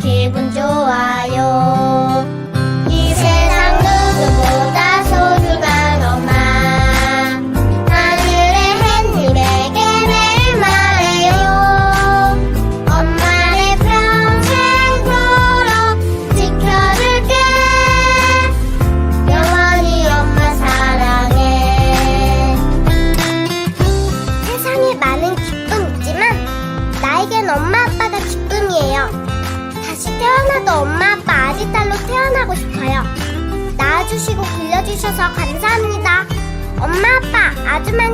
기분 좋아요. 이 세상 누구보다 소중한 엄마 하늘의 햇님에게 매일 말해요. 엄마를 평생도록 지켜줄게. 영원히 엄마 사랑해. 세상에 많은 기쁨 있지만 나에겐 엄마 아빠가 기쁨 다시 태어나도 엄마 아빠 아지 딸로 태어나고 싶어요. 낳아주시고 길러주셔서 감사합니다. 엄마 아빠 아줌마